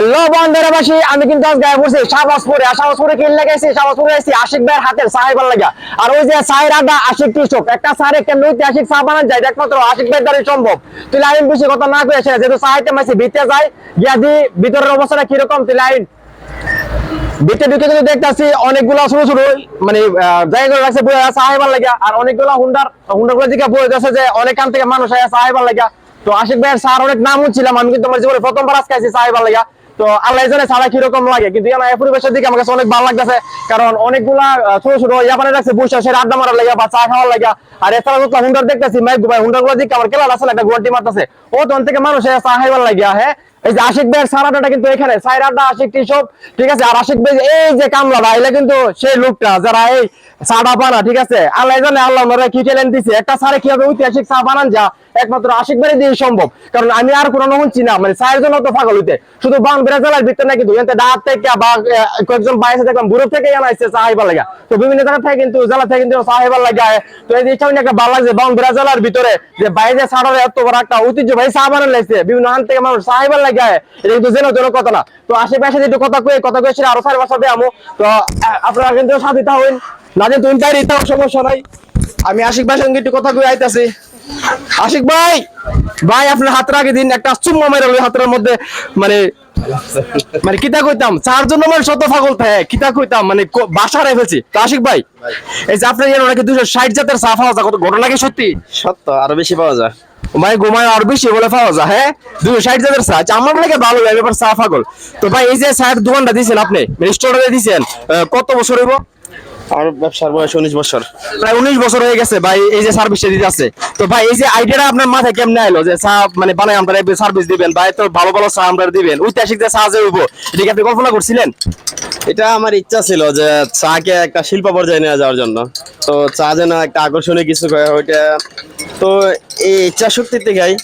Hello বন্ধুরাবাসী, আমি কিন্তু আজ গায়ে পড়ছি শাহবাজপুরে। শাহবাজপুরে কিন লাগাইছি? শাহবাজপুরে এসেছি আশিক ভাইয়ের হাতের সাহেবার লাগা আর ওই যে সাহের আড্ডা আশিক কৃষক, একটা সাহের একটা ঐতিহাসিক চা বানান যায়, একমাত্র আশিক ভাইয়ের দ্বারাই সম্ভব। তুই লাইন বেশি কথা না করে এসে যেহেতু সাহিত্যে মাসি ভিতরে যায় গিয়া দি ভিতরের অবস্থাটা কীরকম? তুই লাইন ভিতরে ঢুকে অনেকগুলো ছোট ছোট মানে জায়গাগুলো রাখছে বই আছে লাগা আর অনেকগুলো হুন্ডার হুন্ডার দিকে বই আছে যে অনেক কান থেকে মানুষ আছে সাহেবার লাগা তো আশিক ভাইয়ের স্যার অনেক নাম হচ্ছিলাম আমি কিন্তু আমার জীবনে প্রথমবার আজকে আছি সাহেবার লাগা তো আল্লাহ জানে সারা কীরকম লাগে, কিন্তু এই পরিবেশের দিকে আমার কাছে অনেক ভালো লাগতেছে, কারণ অনেকগুলা ছোট ছোট ইয়াপানে রাখছে বসে সেটা আড্ডা মারার লাগা বা চা খাওয়ার লাগা। আর এছাড়া তো হুন্ডার দেখতেছি, মাইক ভাই হুন্ডারগুলো দিকে আমার কেলার আছে একটা গুয়াটি মারতেছে। ও তখন থেকে মানুষ চা খাইবার লাগিয়া হ্যাঁ এই যে আশিক ভাইয়ের সারাটা কিন্তু এখানে। সাইর আড্ডা আশিক টি সব ঠিক আছে? আর আশিক ভাই এই যে কামলা ভাই কিন্তু সেই লোকটা, যারা এই চাটা বানা ঠিক আছে? আল্লাহ জানে আল্লাহ ওনারা কি ট্যালেন্ট দিছে। একটা সারে কীভাবে ঐতিহাসিক চা বানান যা একমাত্র আশিক ভাই দিয়ে সম্ভব। কারণ আমি আর কোনো শুনছি না মানে চায়ের জন্য তো পাগল হইতে। শুধু বান জেলার ভিতরে না কিন্তু এতে ডাহাত থেকে বা কয়েকজন বাইরে দেখলাম বুড়ো থেকে আনাইছে চা হাইবার লাগা তো বিভিন্ন জায়গা থেকে কিন্তু, জেলা থেকে কিন্তু চা হাইবার লাগা তো এই ইচ্ছা একটা ভালো লাগছে, বান জেলার ভিতরে যে বাইরে ছাড়ার এত বড় একটা ঐতিহ্যবাহী চা বানান লাগছে বিভিন্ন হান থেকে মানুষ চা হাইবার হাতের মধ্যে মানে মানে কিতা কইতাম? চার জন্য মানে শত ফাগল থাকে, কিতা কইতাম? মানে বাসা রেখেছি তো আশিক ভাই, এই যে আপনার নাকি দুশো ষাট জাতের চা পাওয়া যায় কত ঘটনা কি সত্যি? সত্য, আরও বেশি পাওয়া যায়। ভাই আর বেশি বলে পাওয়া যায় হ্যাঁ? দুশো ষাট জাতের চা আচ্ছা, আমার লাগে ভালো লাগে এবার চা তো ভাই এই যে চায়ের দোকানটা দিয়েছেন আপনি স্টোরটা দিয়েছেন কত বছর হইব? আমার ব্যবসার বয়স উনিশ বছর। প্রায় উনিশ বছর হয়ে গেছে ভাই এই যে সার্ভিসটা দিতে আছে। তো ভাই এই যে আইডিয়াটা আপনার মাথায় কেমনে আইলো যে চা মানে বানাই আমরা সার্ভিস দিবেন ভাই তো ভালো ভালো চা আমরা দিবেন। ঐতিহাসিক যে চা যে হইব এটা কি আপনি কল্পনা করছিলেন? এটা আমার ইচ্ছা ছিল যে চাকে একটা শিল্প পর্যায়ে নিয়ে যাওয়ার জন্য। তো চা যেন একটা আকর্ষণীয় কিছু হয় ওইটা। তো এই ইচ্ছা শক্তির থেকেই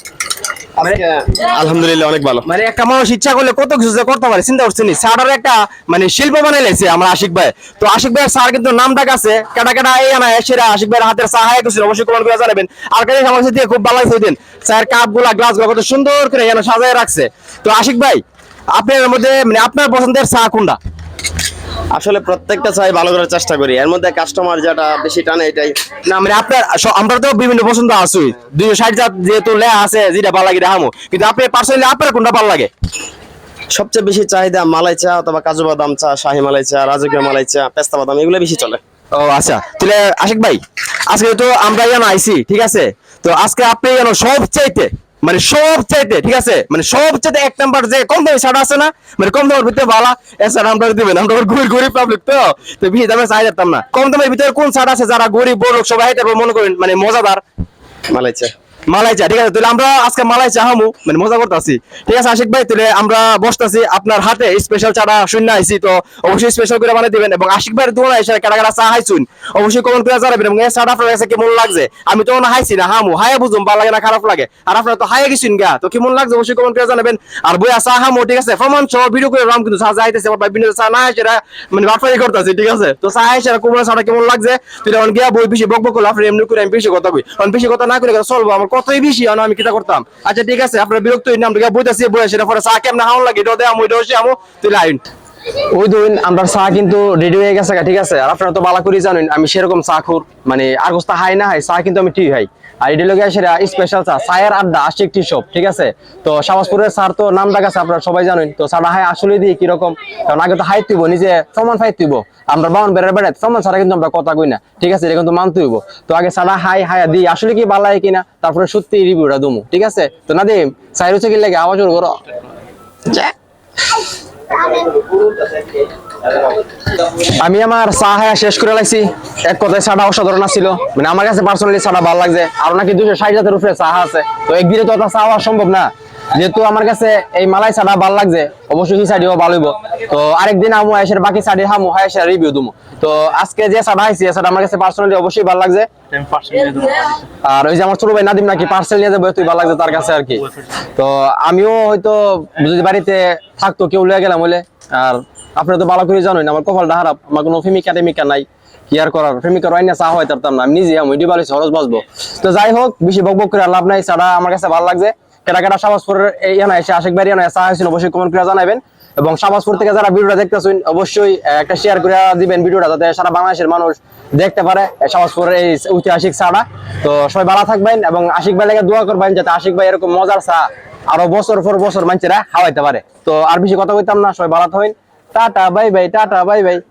আলহামদুলিল্লাহ অনেক ভালো। মানে একটা মানুষ ইচ্ছা করলে কত কিছু করতে পারে চিন্তা করছেন চাটার একটা মানে শিল্প বানাই লাইছে আমরা আশিক ভাই। তো আশিক স্যার কিন্তু নাম ডাক আছে। কেটা কেটা এই আনা এসেরা আশিক ভাইয়ের হাতের চা হাই করছিল অবশ্যই কমেন্ট করে জানাবেন। আর কাছে আমার সাথে খুব ভালো লাগছে দিন চায়ের কাপগুলা গ্লাসগুলা কত সুন্দর করে যেন সাজায় রাখছে। তো আশিক ভাই আপনার মধ্যে মানে আপনার পছন্দের চা কোনটা? আসলে প্রত্যেকটা চাই ভালো করার চেষ্টা করি। এর মধ্যে কাস্টমার যেটা বেশি টানে এটাই। না মানে আপনার আমরা তো বিভিন্ন পছন্দ আছে। দুইশো ষাট জাত যেহেতু লেয়া আছে যেটা ভালো লাগে দেখামো। কিন্তু আপনি পার্সোনালি আপনার কোনটা ভালো লাগে? সবচেয়ে বেশি চাহিদা মালাই চা অথবা কাজু বাদাম চা শাহি মালাই চা রাজকীয় মালাই চা পেস্তা বাদাম এগুলো বেশি চলে। ও আচ্ছা। তাহলে আশিক ভাই আজকে তো আমরা যেন আইছি ঠিক আছে? তো আজকে আপনি যেন সব চাইতে মানে সব চাইতে ঠিক আছে? মানে সব চাইতে এক নাম্বার যে কম দামি ছাড়া আছে না মানে কম দামের ভিতরে ভালো এছাড়া আমরা দিবেন আমরা গরিব গরিব পাবলিক তো। তো বেশি দামে চাই না কম দামের ভিতরে কোন ছাড় আছে? যারা গরিব বড় সবাই মনে করেন মানে মজাদার। মালাই চা মালাই চা ঠিক আছে? তাহলে আমরা আজকে মালাই চা হামু মানে মজা করতেছি। ঠিক আছে, আশিক ভাই, তাহলে আমরা বসতেছি আপনার হাতে স্পেশাল চাটা শূন্য আইছি, তো অবশ্যই স্পেশাল করে বানিয়ে দিবেন। এবং আশিক ভাইয়ের দোকানে এসে কাটা কাটা চা হাইছুন অবশ্যই কমেন্ট করে জানাবেন। এবং এই চাটা আপনার কাছে কেমন লাগছে? আমি তো না হাইছি না, হামু। হায়া বুঝুম, ভালো লাগে না, খারাপ লাগে। আর আপনারা তো হায়া গেছেন গা, তো কেমন লাগছে? অবশ্যই কমেন্ট করে জানাবেন। আর বইয়া চা হামু, ঠিক আছে? প্রমাণ সহ ভিডিও করে রাম, কিন্তু চা যাইতেছে আমার বিনোদ চা না সেটা মানে বারফারি করতেছে, ঠিক আছে? তো চা হাইছে কোমরা চাটা কেমন লাগছে? তুই তখন গিয়া বই বেশি বক বক করলে, আপনি এমনি করে আমি বেশি কথা কই। কারণ বেশি কথা না করে চলবো, আমার কতই বেশি আর আমি কিটা করতাম। আচ্ছা ঠিক আছে, আপনার বিরক্ত হইনি আমরা বইতাছি বই সেটা পরে চা কেমন হাওয়া লাগে এটাও দেয়, আমি ওইটাও সে আমো তুই লাইন ওই দিন আমরা চা কিন্তু রেডি হয়ে গেছে ঠিক আছে? আর আপনারা তো বালা করে জানেন, আমি সেরকম চা খুর মানে আর হাই না হাই চা কিন্তু আমি ঠিক হাই আর এটি লোক সেটা স্পেশাল চা, চায়ের আড্ডা আশিক টি শপ ঠিক আছে? তো শাহবাজপুরের স্যার তো নাম ডাক আছে, আপনারা সবাই জানেন। তো চাটা হাই আসলে দিয়ে কীরকম, কারণ আগে তো হাই তুইব, নিজে সমান ফাই তুইব। আমরা বাউন বেড়ে বেড়ে সমান ছাড়া কিন্তু আমরা কথা কই না, ঠিক আছে? এটা কিন্তু মানতে হইব। তো আগে চাটা হাই হাই দিই, আসলে কি ভালো হয় কিনা, তারপরে সত্যি রিভিউটা দুমু, ঠিক আছে? তো না দিম চাই রুচে কি লাগে, আওয়াজ করো আমি আমার চা হায়া শেষ করে লাগছি এক কথায় চাটা অসাধারণ ছিল মানে আমার কাছে পার্সোনালি চাটা ভালো লাগছে। আর নাকি দুশো ষাট হাজার উপরে চা আছে। তো একদিনে তো সাহা সম্ভব না। যেহেতু আমার কাছে এই মালাই চাটা ভালো লাগছে অবশ্যই এই সাইডেও ভালো হইব। তো আরেকদিন আমু এসে বাকি সাইডে হামু হায় রিভিউ দিমু। তো আজকে যে চাটা হাইছি সেটা আমার কাছে পার্সোনালি অবশ্যই ভালো লাগছে। আর ওই যে আমার ছোট ভাই নাদিম নাকি পার্সেল নিয়ে যাব তুই ভালো লাগছে তার কাছে আর কি। তো আমিও হয়তো যদি বাড়িতে থাকতো কেউ লয়ে গেলাম বলে আর আপনারা তো ভালো করে জানেন আমার কপালটা খারাপ আমার কোনো প্রেমিকা টেমিকা নাই। কি আর করার প্রেমিকা রাইনা চা হয় তারতাম না আমি নিজে আমি ডিবালি সহজ বাঁচবো। তো যাই হোক বেশি বক বক করে লাভ নাই চাটা আমার কাছে ভালো লাগছে। কেটা কেটা সাবাসপুরের এই এসে আশেক বাড়ি এনে চা হয়েছিল, অবশ্যই কমেন্ট করে জানাবেন। এবং শাহবাজপুর থেকে যারা ভিডিওটা দেখতেছেন, অবশ্যই একটা শেয়ার করে দিবেন ভিডিওটা, যাতে সারা বাংলাদেশের মানুষ দেখতে পারে এই এই ঐতিহাসিক চাটা তো সবাই ভালো থাকবেন, এবং আশিক ভাই লাগে দোয়া করবেন, যাতে আশিক ভাই এরকম মজার চা আরও বছর পর বছর মানুষেরা খাওয়াইতে পারে। তো আর বেশি কথা কইতাম না, সবাই ভালো থাকবেন। Tata, bye bye, tata, bye bye.